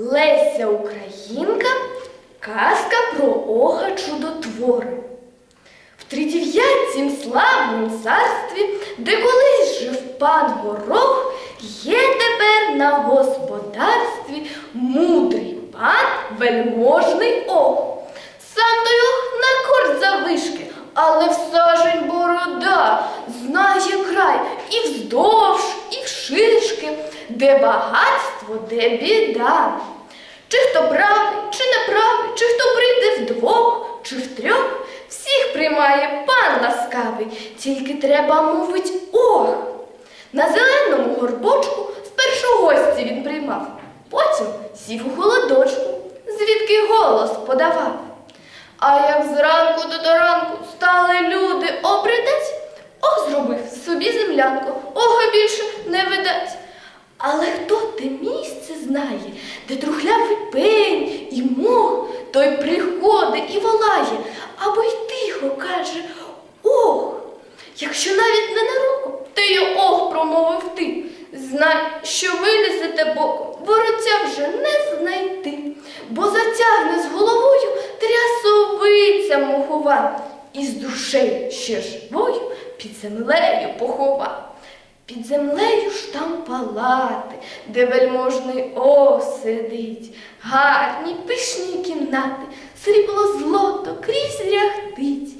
Леся Українка, казка про Ога чудотвори. В тридів'ятім славнім царстві, де колись жив пан Горох, є тепер на господарстві мудрий пан вельможний Ог. Сам той Ог на корт завишки, але в сажень борода знає край і вздовж, і вшишки, де багатство, де біда. Чи хто правий, чи неправий, чи хто прийде вдвох, чи втрьох, всіх приймає пан ласкавий, тільки треба мовить ох. На зеленому горбочку спершу гості він приймав, потім сів у холодочку, звідки голос подавав. А як зранку до ранку стали люди обридать, ох зробив собі землянку, ога більше не видать. Але хто те місце де трухлявий пень і мох, той приходить і волає, або й тихо каже ох. Якщо навіть ненароком, ти й ох промовив ти. Знай, що вилізете боком, вороття вже не знайти, бо затягне з головою трясовиця мохова, і з душею ще живою під землею похова. Під землею ж там палати, де вельможний о сидить, гарні пишні кімнати, срібло злото крізь ряхтить,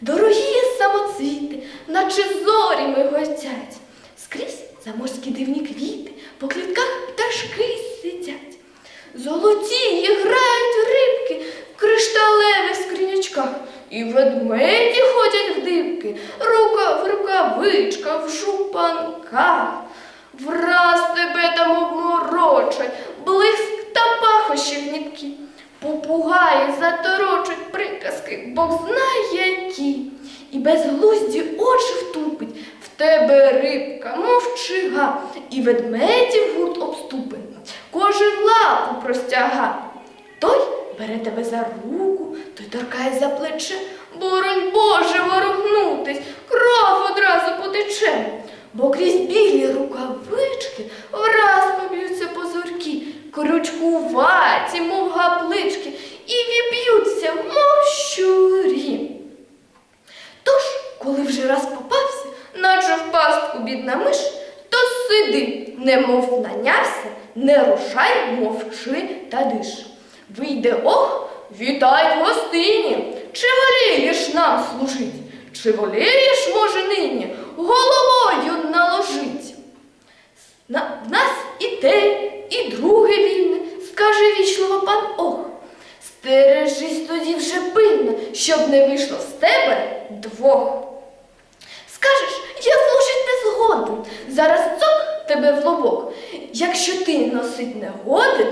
дорогі самоцвіти, наче зорі миготять, скрізь заморські дивні квіти, по клітках пташки сидять. Золоті грають рибки в кришталевих скринячках, і ведмеді ходять в дибки, рука в рукавичках, в жупанках. Враз тебе там обморочать, блиск та пахощі гніткі. Попугаї заторочать приказки, Бог знає які. І безглузді очі втупить, в тебе рибка, мовчига, і ведмедів гурт обступить, кожен лапу простяга. Той бере тебе за руку, той торкає за плече, боронь Боже ворухнутись, кров одразу бо крізь білі рукавички враз поб'ються позорки, крючкуваті, мов гаплички, і віб'ються, мов щурі. Тож, коли вже раз попався, наче в пастку бідна миш, то сиди, немов нанявся, не рушай, мовчи та диш. Вийде ох, вітай в гостині, чи волієш нам служить, чи волієш, може, нині головою наложить. На, в нас і те, і друге вільне, скаже вічливо пан Ох. Стережись тоді вже пильно, щоб не вийшло з тебе двох. Скажеш, я служить не згоден, зараз цок тебе в лобок. Якщо ти носить не годен,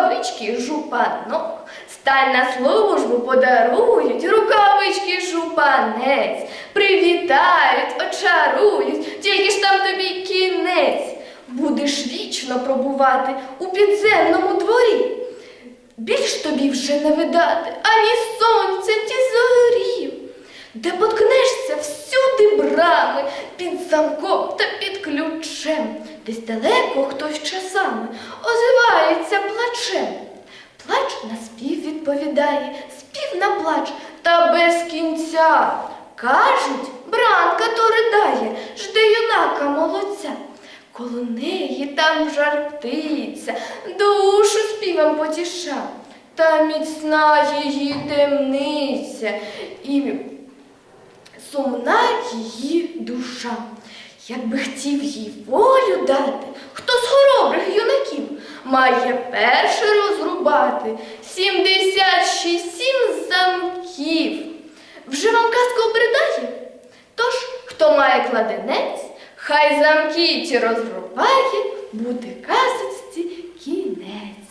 рукавички жупанок. Стань на службу, подарують, рукавички жупанець, привітають, очарують, тільки ж там тобі кінець. Будеш вічно пробувати у підземному дворі. Більш тобі вже не видати ані сонця, ті зорів. Де поткнешся всюди брами, під замком та під ключем, десь далеко хтось часами озивається плачем. Плач на спів відповідає, спів на плач та без кінця. Кажуть, бранка то ридає, жде юнака молодця. Коло неї там жар птиця, душу співом потіша, та міцна її темниця і сумна її душа. Якби хотів їй волю дати, хто з хоробрих юнаків має перше розрубати сімдесят шість сім замків. Вже вам казка обридає? Тож, хто має кладенець, хай замки ті розрубає, буде казочці кінець.